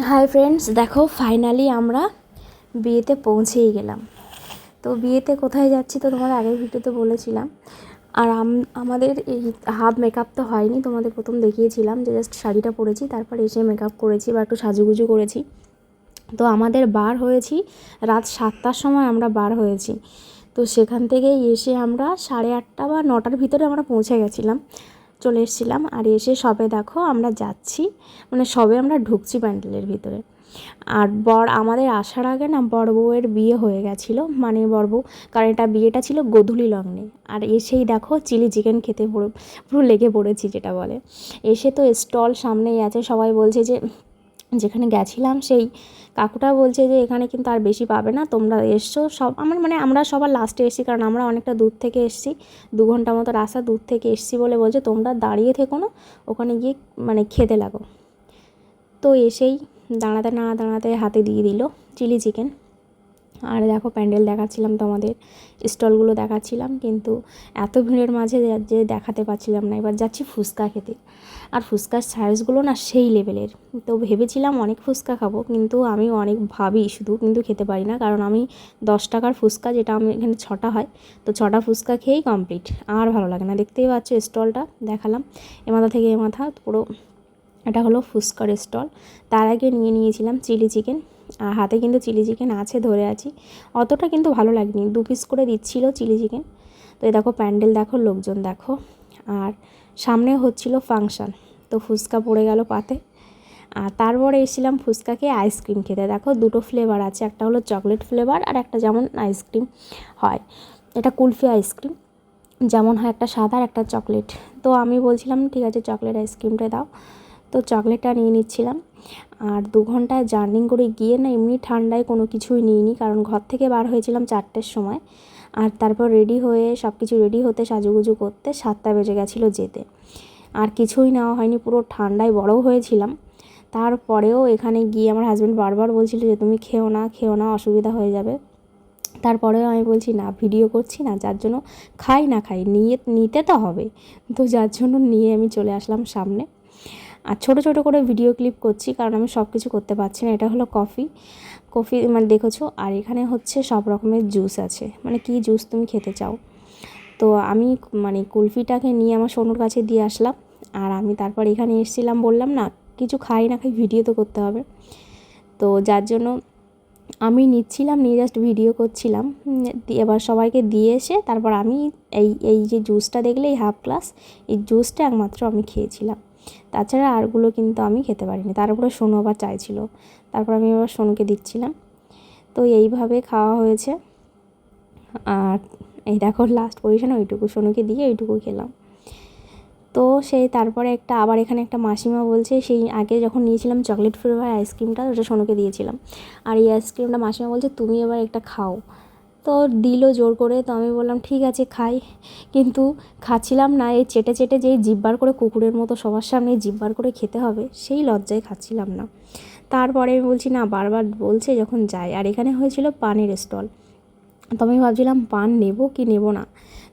Hi friends দেখো finally আমরা বিয়েতে পৌঁছেই গেলাম। তো বিয়েতে কোথায় যাচ্ছি তো তোমাদের আগের ভিডিওতে বলেছিলাম। আর আম- আমাদের এই হাফ মেকআপ তো হয়নি, তোমাদের প্রথম দেখিয়েছিলাম যে জাস্ট শাড়িটা পরেছি, তারপর এসে মেকআপ করেছি বা একটু সাজুগুজু করেছি। তো আমাদের বার হয়েছি, রাত সাতটার সময় আমরা বার হয়েছি। তো সেখান থেকে এসে আমরা সাড়ে আটটা বা নটার ভিতরে আমরা পৌঁছে গেছিলাম। চলে এসেছিলাম আর এসে সবে দেখো আমরা যাচ্ছি মানে সবে আমরা ঢুকছি প্যান্ডেলের ভিতরে। আর বর আমাদের আসার আগে না বড় বউয়ের বিয়ে হয়ে গেছিল মানে বড় বউ, কারণ এটা বিয়েটা ছিল গধুলি লগ্নে। আর এসেই দেখো চিলি চিকেন খেতে পুরো পুরো লেগে পড়েছি যেটা বলে। এসে তো স্টল সামনেই আছে, সবাই বলছে যে যেখানে গেছিলাম, সেই কাকুটা বলছে যে, এখানে কিন্তু আর বেশি পাবে না, তোমরা এসছো। সব, আমার মানে আমরা সবার লাস্টে এসেছি, কারণ আমরা অনেকটা দূর থেকে এসেছি, দু ঘণ্টা মতো রাস্তা দূর থেকে এসেছি বলে বলছে, তোমরা দাঁড়িয়ে থেকো না, ওখানে গিয়ে মানে খেতে লাগো। তো এসেই দাঁড়াতে না দাঁড়াতে হাতে দিয়ে দিল, চিলি চিকেন। আর দেখো প্যান্ডেল দেখাচ্ছিলাম তোমাদের, স্টলগুলো দেখাচ্ছিলাম, কিন্তু এত ভিড়ের মাঝে যে- দেখাতে পারছিলাম না। এবার যাচ্ছি ফুচকা খেতে। আর ফুচকার সাইজগুলো না সেই লেভেলের তো ভেবেছিলাম অনেক ফুচকা খাব, কিন্তু আমি অনেক ভাবি শুধু, কিন্তু খেতে পারি না। কারণ আমি দশ টাকার ফুচকা, যেটা আমি এখানে ছটা হয়, তো ছটা ফুচকা খেয়েই কমপ্লিট আর ভালো লাগে না। দেখতেই পাচ্ছ স্টলটা, দেখালাম। এ মাথা থেকে এ মাথা, পুরো, এটা হলো ফুচকার স্টল। তার আগে নিয়ে নিয়েছিলাম চিলি চিকেন। হাতে কিন্তু চিলি চিকেন আছে, ধরে আছি। অতটা কিন্তু ভালো লাগেনি। দু পিস করে দিচ্ছিল চিলি চিকেন। তো এই দেখো, প্যান্ডেল দেখো, লোকজন দেখো। আর সামনে হচ্ছিল ফাংশন। তো ফুচকা পড়ে গেল পাতে। আর তারপরে এসেছিলাম ফুচকা খেয়ে আইসক্রিম খেতে। দেখো, দুটো ফ্লেভার আছে। একটা হলো চকলেট ফ্লেভার আর একটা যেমন আইসক্রিম হয়। এটা কুলফি আইসক্রিম। যেমন হয় একটা সাদা আর একটা চকলেট তো আমি বলছিলাম, ঠিক আছে চকলেট আইসক্রিমটা দাও। তো চকলেটটা নিয়ে নিচ্ছিলাম। আর দু ঘণ্টা জার্নি করে গিয়ে না এমনি ঠান্ডায় কোনো কিছুই নিইনি, কারণ ঘর থেকে বার হয়েছিলাম চারটের সময়। আর তারপর রেডি হয়ে সব কিছু রেডি হতে, সাজুগুজু করতে সাতটা বেজে গেছিল যেতে। আর কিছুই নেওয়া হয়নি, পুরো ঠান্ডায় বড়ও হয়েছিলাম। তারপরেও এখানে গিয়ে আমার হাজব্যান্ড বারবার বলছিল যে, তুমি খেও না খেও না, অসুবিধা হয়ে যাবে। তারপরেও আমি বলছি, না, ভিডিও করছি না, যার জন্য খাই না খাই, নিয়ে, নিতে তো হবে। তো যার জন্য নিয়ে আমি চলে আসলাম সামনে। আর ছোট ছোট করে ভিডিও ক্লিপ করছি, কারণ আমি সব কিছু করতে পারছি না। এটা হলো কফি কফি মানে দেখেছ? আর এখানে হচ্ছে সব রকমের জুস আছে। মানে কি জুস তুমি খেতে চাও? তো আমি মানে কুলফিটাকে নিয়ে আমার সোনুর কাছে দিয়ে আসলাম। আর আমি তারপর এখানে এসেছিলাম, বললাম না, কিছু খাই না খাই ভিডিও তো করতে হবে। তো যার জন্য আমি নিচ্ছিলাম, নিয়ে জাস্ট ভিডিও করছিলাম। এবার সবাইকে দিয়ে এসে তারপর আমি এই এই যে জুসটা দেখলে, এই হাফ গ্লাস এই জুসটা একমাত্র আমি খেয়েছিলাম। তাছাড়া আরগুলো কিন্তু আমি খেতে পারিনি। তার উপরে সোনু আবার চাইছিল। তারপর আমি আবার সোনুকে দিচ্ছিলাম। তো এইভাবে খাওয়া হয়েছে। আর এই দেখো লাস্ট পজিশন ওইটুকু। সোনুকে দিয়ে ওইটুকু খেলাম। তো সেই তারপরে একটা, আবার এখানে একটা মাসিমা বলছে, সেই আগে যখন নিয়েছিলাম চকলেট ফ্লেভার আইসক্রিমটা ওটা সোনুকে দিয়েছিলাম। আর এই আইসক্রিমটা মাসিমা বলছে, তুমি এবার একটা খাও। তো দিল জোর করে, তো আমি বললাম, ঠিক আছে, খাই। কিন্তু খাচ্ছিলাম না, এই চেটে চেটে যেই জিব্বার করে কুকুরের মতো সবার সামনে জিব্বার করে খেতে হবে, সেই লজ্জায় খাচ্ছিলাম না। তারপরে আমি বলছি, না, বারবার বলছে যখন যাই। আর এখানে হয়েছিল পানের স্টল। তো আমি ভাবছিলাম, পান নেব কি নেব না?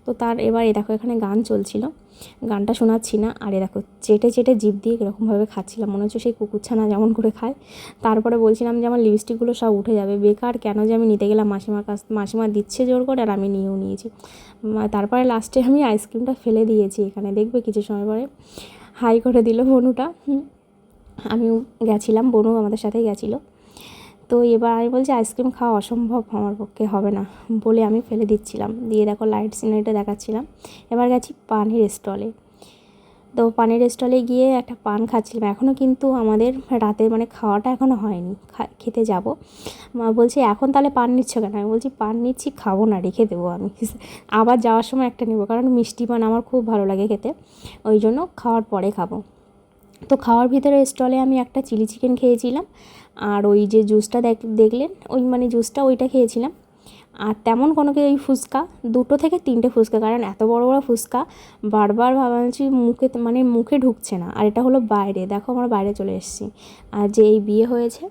তো তার এবার এ দেখো এখানে গান চলছিল। গানটা শোনাচ্ছি না। আর এ দেখো চেটে চেটে জিভ দিয়ে এরকমভাবে খাচ্ছিলাম। মনে হচ্ছে সেই কুকুরছানা যেমন করে খায়। তারপরে বলছিলাম যে আমার লিপস্টিকগুলো সব উঠে যাবে। বেকার কেন যে আমি নিতে গেলাম? মাসিমার কাছ মাসিমা দিচ্ছে জোর করে আর আমি নিয়েও নিয়েছি। তারপরে লাস্টে আমি আইসক্রিমটা ফেলে দিয়েছি এখানে। দেখবে কিছু সময় পরে। হাই করে দিল বনুটা। আমিও গেছিলাম। বনু আমাদের সাথেই গেছিল। তো এবার আমি বলছি আইসক্রিম খাওয়া অসম্ভব আমার পক্ষে হবে না বলে আমি ফেলে দিচ্ছিলাম। দিয়ে দেখো লাইট সিনারিটা দেখাচ্ছিলাম। এবার গেছি পানের স্টলে তো পানের স্টলে গিয়ে একটা পান খাচ্ছিলাম। এখনও কিন্তু আমাদের রাতে মানে খাওয়াটা এখনও হয়নি। খেতে যাব। মা বলছে, এখন তাহলে পান নিচ্ছ কেন? আমি বলছি, পান নিচ্ছি, খাব না, রেখে দেবো আমি। আবার যাওয়ার সময় একটা নেব। কারণ মিষ্টি পান আমার খুব ভালো লাগে খেতে। ওই জন্য খাওয়ার পরে খাব। তো খাওয়ার ভিতরে স্টলে আমি একটা চিলি চিকেন খেয়েছিলাম। আর ওই যে জুসটা দেখ দেখলেন? ওই মানে জুসটা ওইটা খেয়েছিলাম। আর তেমন কোনো কি ওই ফুচকা, দুটো থেকে তিনটে ফুচকা, কারণ এত বড় বড় ফুচকা বারবার ভাবছি মুখে মানে মুখে ঢুকছে না। আর এটা হলো বাইরে, দেখো আমরা বাইরে চলে এসেছি। আর যে এই বিয়ে হয়েছে,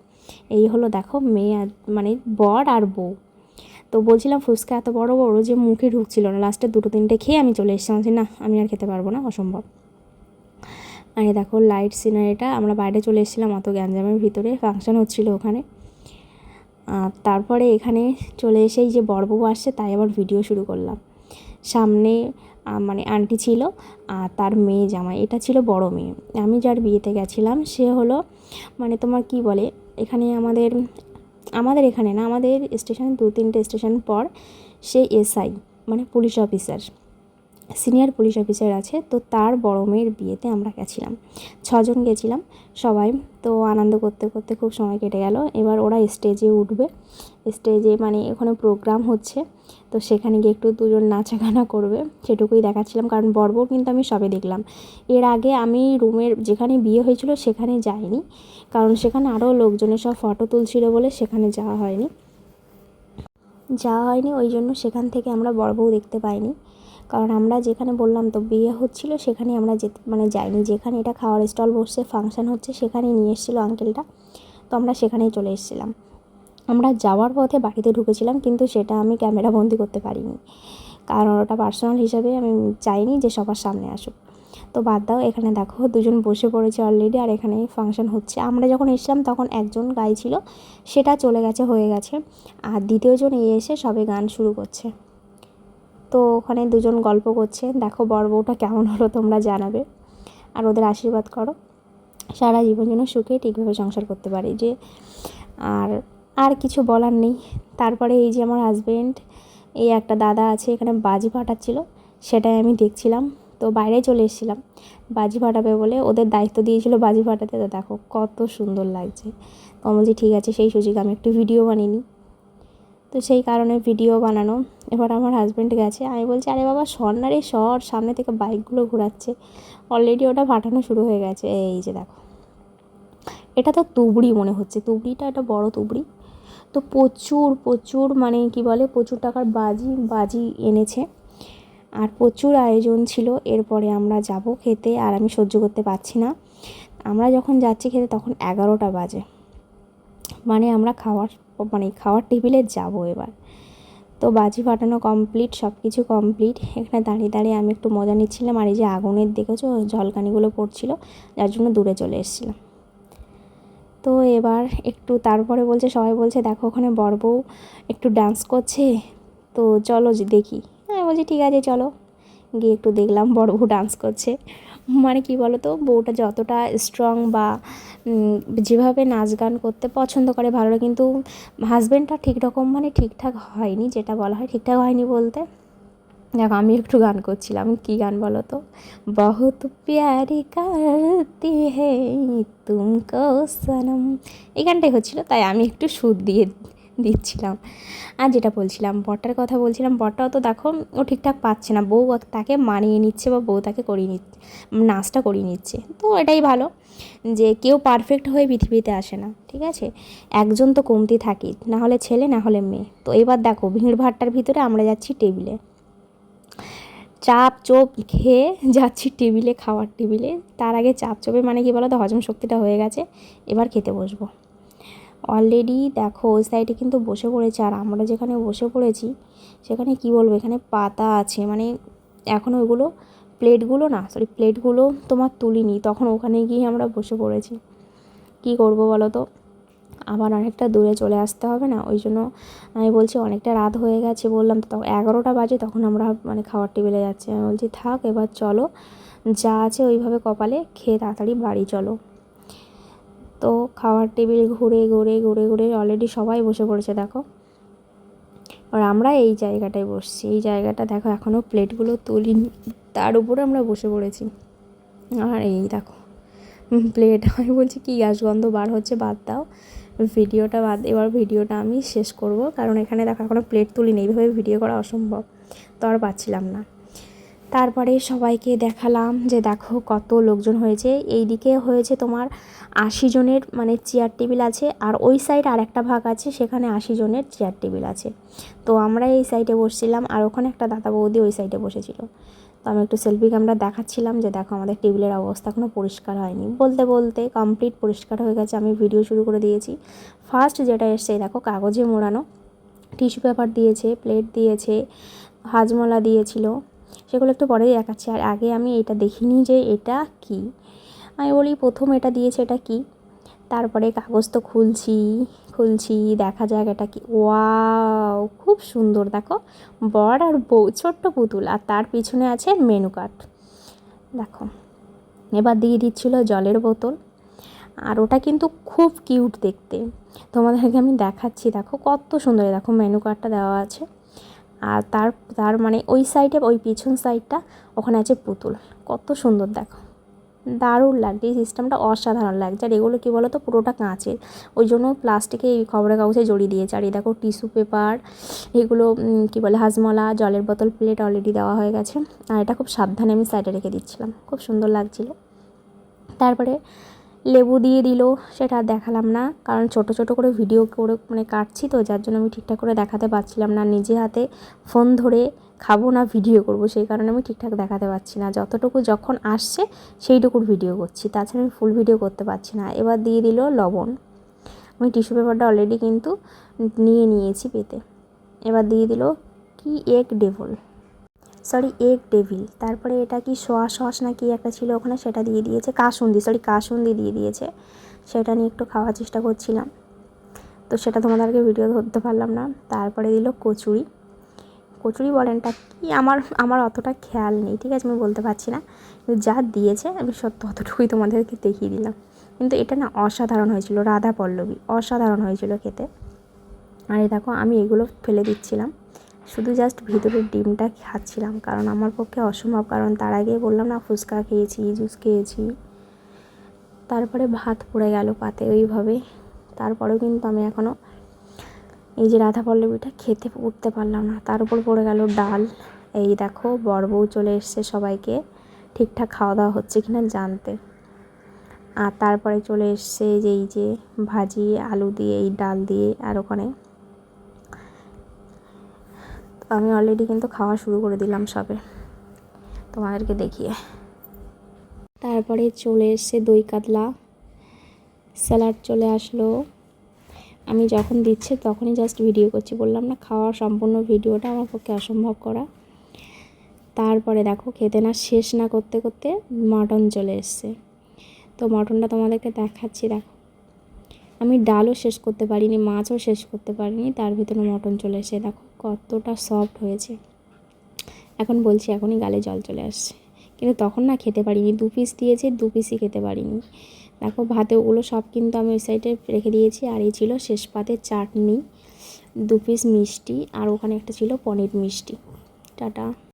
এই হলো দেখো মেয়ে আর মানে বর আর বউ। তো বলছিলাম ফুচকা এত বড় বড় যে মুখে ঢুকছিল না। লাস্টে দুটো তিনটে খেয়ে আমি চলে এসেছি। না, আমি আর খেতে পারব না, অসম্ভব। আর দেখো লাইট সিনারিটা আমরা বাইরে চলে এসেছিলাম অত গ্যাঞ্জামের ভিতরে ফাংশন হচ্ছিল ওখানে। আর তারপরে এখানে চলে এসেই যে বড়বউ আসছে, তাই আবার ভিডিও শুরু করলাম। সামনে মানে আন্টি ছিল, আর তার মেয়ে জামাই, এটা ছিল বড় মেয়ে। আমি যার বিয়েতে গেছিলাম, সে হলো মানে তোমার কি বলে, এখানে আমাদের আমাদের এখানে না, আমাদের স্টেশন দু তিনটে স্টেশন পর সে এসআই মানে police officer senior police officer আছে, তো তার বড় মেয়ের বিয়েতে আমরা গেছিলাম। ছজন গেছিলাম সবাই, তো আনন্দ করতে করতে খুব সময় কেটে গেল। এবার ওরা স্টেজে উঠবে। স্টেজে মানে ওখানে প্রোগ্রাম হচ্ছে, তো সেখানে গিয়ে একটু দুজন নাচা গানা করবে, সেটুকুই দেখাচ্ছিলাম। কারণ বর্ব কিন্তু আমি সবে দেখলাম। এর আগে আমি রুমের যেখানে বিয়ে হয়েছিল সেখানে যাইনি, কারণ সেখানে আরও লোকজনের সব ফটো তুলছিল বলে সেখানে যাওয়া হয়নি। যাওয়া হয়নি, ওই জন্য সেখান থেকে আমরা বড় বউ দেখতে পাইনি। কারণ আমরা যেখানে বললাম তো বিয়ে হচ্ছিল, সেখানে আমরা যেতে মানে যাইনি। যেখানে এটা খাওয়ার স্টল বসছে ফাংশান হচ্ছে, সেখানেই নিয়ে এসেছিল আঙ্কেলটা তো আমরা সেখানেই চলে এসেছিলাম। আমরা যাওয়ার পথে বাড়িতে ঢুকেছিলাম, কিন্তু সেটা আমি ক্যামেরা বন্দি করতে পারিনি। কারণ ওটা পার্সোনাল হিসাবে আমি চাইনি যে সবার সামনে আসুক। তো বাদ দাও, এখানে দেখো, দুজন বসে পড়েছে অলরেডি আর এখানে ফাংশন হচ্ছে। আমরা যখন এসলাম তখন একজন গাইছিল সেটা চলে গেছে, হয়ে গেছে। আর দ্বিতীয়জন এসে সবে গান শুরু করছে। তো ওখানে দুজন গল্প করছে। দেখো বড় বউটা কেমন হলো তোমরা জানাবে। আর ওদের আশীর্বাদ করো। সারা জীবন যেন সুখে ঠিকভাবে সংসার করতে পারে। যে আর আর কিছু বলার নেই। তারপরে এই যে আমার হাজবেন্ড এই একটা দাদা আছে, এখানে বাজি ফাটাচ্ছিল। সেটাই আমি দেখছিলাম। তো বাইরে চলে এসেছিলাম। বাজি ফাটাবে বলে ওদের দায়িত্ব দিয়েছিল বাজি ফাটাতে। তো দেখো কত সুন্দর লাগছে। তো বলছি ঠিক আছে, সেই সুযোগ আমি একটু ভিডিও বানিয়ে নিই। তো সেই কারণে ভিডিও বানানো। এবার আমার হাজব্যান্ড গেছে। আমি বলছি, আরে বাবা, সর না রে, সর। সামনে থেকে বাইকগুলো ঘোরাচ্ছে। অলরেডি ওটা ফাটানো শুরু হয়ে গেছে। এই যে দেখো। এটা তো তুবড়ি মনে হচ্ছে। তুবড়িটা একটা বড় তুবড়ি। তো প্রচুর প্রচুর মানে কি বলে, প্রচুর টাকার বাজি বাজি এনেছে। আর প্রচুর আয়োজন ছিল। এরপরে আমরা যাব খেতে। আর আমি সহ্য করতে পারছি না। আমরা যখন যাচ্ছি খেতে, তখন এগারোটা বাজে। মানে আমরা খাওয়ার মানে খাওয়ার টেবিলে যাব এবার। তো বাজি ফাটানো কমপ্লিট সব কিছু কমপ্লিট এখানে দাঁড়িয়ে দাঁড়িয়ে আমি একটু মজা নিচ্ছিলাম। আর এই যে আগুনের, দেখেছ? ঝলকানিগুলো পড়ছিল, যার জন্য দূরে চলে এসেছিলাম। তো এবার একটু তারপরে বলছে, সবাই বলছে, দেখো, ওখানে বড় বউ একটু ডান্স করছে। তো চলো যে দেখি। হ্যাঁ বলছি, ঠিক আছে, চলো। গিয়ে একটু দেখলাম বড় বউ ডান্স করছে। মানে কি বলো তো বউটা যতটা স্ট্রং বা যেভাবে নাচ গান করতে পছন্দ করে ভালো কিন্তু হাজব্যান্ডটা ঠিক রকম মানে ঠিকঠাক হয়নি, যেটা বলা হয় ঠিকঠাক হয়নি বলতে। দেখো, আমি একটু গান করছিলাম, কী গান বলো তো? বহুত প্যারি করতি হে, তুমকো সনম। এই গানটাই হচ্ছিল, তাই আমি একটু সুর দিয়ে দিচ্ছিলাম। আর যেটা বলছিলাম, বরটার কথা বলছিলাম বরটাও তো দেখো, ও ঠিকঠাক পাচ্ছে না। বউ তাকে মানিয়ে নিচ্ছে বা বউ তাকে করিয়ে নিচ্ছে নাচটা করিয়ে নিচ্ছে। তো এটাই ভালো যে কেউ পারফেক্ট হয়ে পৃথিবীতে আসে না, ঠিক আছে? একজন তো কমতি থাকি না হলে ছেলে, না হলে মেয়ে। তো এবার দেখো ভিড় ভাট্টার ভিতরে আমরা যাচ্ছি টেবিলে। চাপ চোপ খেয়ে যাচ্ছি টেবিলে, খাওয়ার টেবিলে। তার আগে চাপ চোপে মানে কি বলো তো হজম শক্তিটা হয়ে গেছে। এবার খেতে বসবো। অলরেডি দেখো ওই সাইডে কিন্তু বসে পড়েছে। আর আমরা যেখানে বসে পড়েছি, সেখানে কি বলব? এখানে পাতা আছে। মানে এখন ওইগুলো প্লেটগুলো না সরি প্লেটগুলো তোমার তুলিনি। তখন ওখানে গিয়ে আমরা বসে পড়েছি। কি করব বলো তো? আবার অনেকটা দূরে চলে আসতে হবে না? ওই জন্য আমি বলছি অনেকটা রাত হয়ে গেছে বললাম তো এগারোটা বাজে তখন আমরা মানে খাওয়ার টেবিলে যাচ্ছি। আমি বলছি, থাক, এবার চলো। যা আছে ওইভাবে কপালে, খেয়ে তাড়াতাড়ি বাড়ি চলো। তো খাওয়ার টেবিল ঘুরে ঘুরে ঘুরে ঘুরে অলরেডি সবাই বসে পড়েছে, দেখো। আর আমরা এই জায়গাটায় বসছি। এই জায়গাটা দেখো এখনও প্লেটগুলো তুলিনি। তার উপরে আমরা বসে পড়েছি। আর এই দেখো প্লেট। আমি বলছি, কি গ্যাস গন্ধ বার হচ্ছে, বাদ দাও। ভিডিওটা বাদ, এবার ভিডিওটা আমি শেষ করব। কারণ এখানে দেখো এখনও প্লেট তুলিনি। এইভাবে ভিডিও করা অসম্ভব। তো আর পাচ্ছিলাম না। তারপরে সবাইকে দেখালাম যে দেখো কত লোকজন হয়েছে। এই দিকে হয়েছে তোমার আশি জনের মানে চেয়ার টেবিল আছে আর ওই সাইড আর একটা ভাগ আছে, সেখানে আশি জনের চেয়ার টেবিল আছে। তো আমরা এই সাইডে বসছিলাম আর ওখানে একটা দাদা বৌদি ওই সাইডে বসেছিল। তো আমি একটু সেলফি ক্যামেরা দেখাচ্ছিলাম যে দেখো আমাদের টেবিলের অবস্থা এখনও পরিষ্কার হয়নি। বলতে বলতে কমপ্লিট পরিষ্কার হয়ে গেছে, আমি ভিডিও শুরু করে দিয়েছি। ফার্স্ট যেটা এসছে দেখো কাগজে মোড়ানো টিস্যু পেপার দিয়েছে প্লেট দিয়েছে, হাজমলা দিয়েছিল। সেগুলো একটু পরেই দেখাচ্ছি। আর আগে আমি এটা দেখিনি যে এটা কি। আমি বলি, প্রথম এটা দিয়েছে এটা কি? তারপরে কাগজ তো খুলছি খুলছি, দেখা যাক এটা কি। ওয়াও, খুব সুন্দর। দেখো, বর আর বউ, ছোট্ট পুতুল। আর তার পিছনে আছে মেনু কার্ড। দেখো, এবার দিয়ে দিচ্ছিল জলের বোতল। আর ওটা কিন্তু খুব কিউট দেখতে। তোমাদেরকে আমি দেখাচ্ছি। দেখো, কত সুন্দর। দেখো, মেনু কার্ডটা দেওয়া আছে। আর তার তার মানে ওই সাইডে, ওই পিছন সাইডটা ওখানে আছে পুতুল। কত সুন্দর দেখো। দারুণ লাগছে। এই সিস্টেমটা অসাধারণ লাগছে। আর এগুলো কী বলো তো পুরোটা কাঁচের। ওই জন্য প্লাস্টিকে এই খবরের কাগজে জড়িয়ে দিয়েছে। আর এই দেখো, টিস্যু পেপার, এগুলো কী বলে, হাজমলা, জলের বোতল প্লেট অলরেডি দেওয়া হয়ে গেছে। আর এটা খুব সাবধানে আমি সাইডে রেখে দিচ্ছিলাম। খুব সুন্দর লাগছিল। তারপরে লেবু দিয়ে দিল, সেটা দেখালাম না। কারণ ছোট ছোট করে ভিডিও করে মানে কাটছি তো, যার জন্য আমি ঠিকঠাক করে দেখাতে পারছিলাম না। নিজে হাতে ফোন ধরে খাব না, ভিডিও করব, সেই কারণে আমি ঠিকঠাক দেখাতে পারছি না। যতটুকু যখন আসছে, সেইটুকুর ভিডিও করছি। তাছাড়া আমি ফুল ভিডিও করতে পারছি না। এবার দিয়ে দিল লবণ। আমি টিস্যু পেপারটা অলরেডি কিন্তু নিয়ে নিয়েছি পেতে। এবার দিয়ে দিল কি egg devil. Sorry egg devil তারপরে এটা কি সোয়া সস না কি একটা ছিল ওখানে, সেটা দিয়ে দিয়েছে। কাসুন্দি, সরি, কাসুন্দি দিয়ে দিয়েছে। সেটা নিয়ে একটু খাওয়ার চেষ্টা করছিলাম। তো সেটা তোমাদেরকে ভিডিও ধরতে পারলাম না। তারপরে দিল কচুরি। কচুরি বলেনটা কি? আমার আমার অতটা খেয়াল নেই, ঠিক আছে? আমি বলতে পারছি না। কিন্তু যা দিয়েছে, আমি সত্য অতটুকুই তোমাদেরকে দেখিয়ে দিলাম। কিন্তু এটা না অসাধারণ হয়েছিল রাধা পল্লবী অসাধারণ হয়েছিল খেতে। আর দেখো, আমি এগুলো ফেলে দিচ্ছিলাম। শুধু জাস্ট ভিতরের ডিমটা খাচ্ছিলাম, কারণ আমার পক্ষে অসম্ভব। কারণ তার আগে বললাম না, ফুচকা খেয়েছি জুস খেয়েছি। তারপরে ভাত পড়ে গেল পাতে ওইভাবে। তারপরেও কিন্তু আমি এখনও এই যে রাধা পল্লবীটা খেতে উঠতে পারলাম না। তার উপর পড়ে গেল ডাল। এই দেখো, বর বউ চলে এসছে সবাইকে। ঠিকঠাক খাওয়া দাওয়া হচ্ছে কিনা জানতে। আর তারপরে চলে এসছে যে, এই যে ভাজি, আলু দিয়ে, এই ডাল দিয়ে, আর ওখানে আমি অলরেডি কিন্তু খাওয়া শুরু করে দিলাম সবে। তোমাদেরকে দেখিয়ে। তারপরে চলে এসছে দই কাতলা। স্যালাড চলে আসলো। আমি যখন দিচ্ছে তখনই জাস্ট ভিডিও করছি। বললাম, না খাওয়ার সম্পূর্ণ ভিডিওটা আমার পক্ষে অসম্ভব করা। তারপরে দেখো, খেতে না শেষ না করতে করতে মটন চলে এসছে। তো মটনটা তোমাদেরকে দেখাচ্ছি, দেখো। আমি ডালও শেষ করতে পারিনি, মাছও শেষ করতে পারিনি, তার ভিতরে মটন চলে এসে দেখো। কতটা সফট হয়েছে। এখন বলছি এখনই গালে জল চলে আসছে। কিন্তু তখন না খেতে পারিনি। দু পিস দিয়েছে, দু পিসই খেতে পারিনি। দেখো ভাতে ওগুলো সব কিন্তু আমি ওই সাইডে রেখে দিয়েছি। আর এই ছিল শেষ পাতে চাটনি, দু পিস মিষ্টি, আর ওখানে একটা ছিল পনির মিষ্টি। টাটা।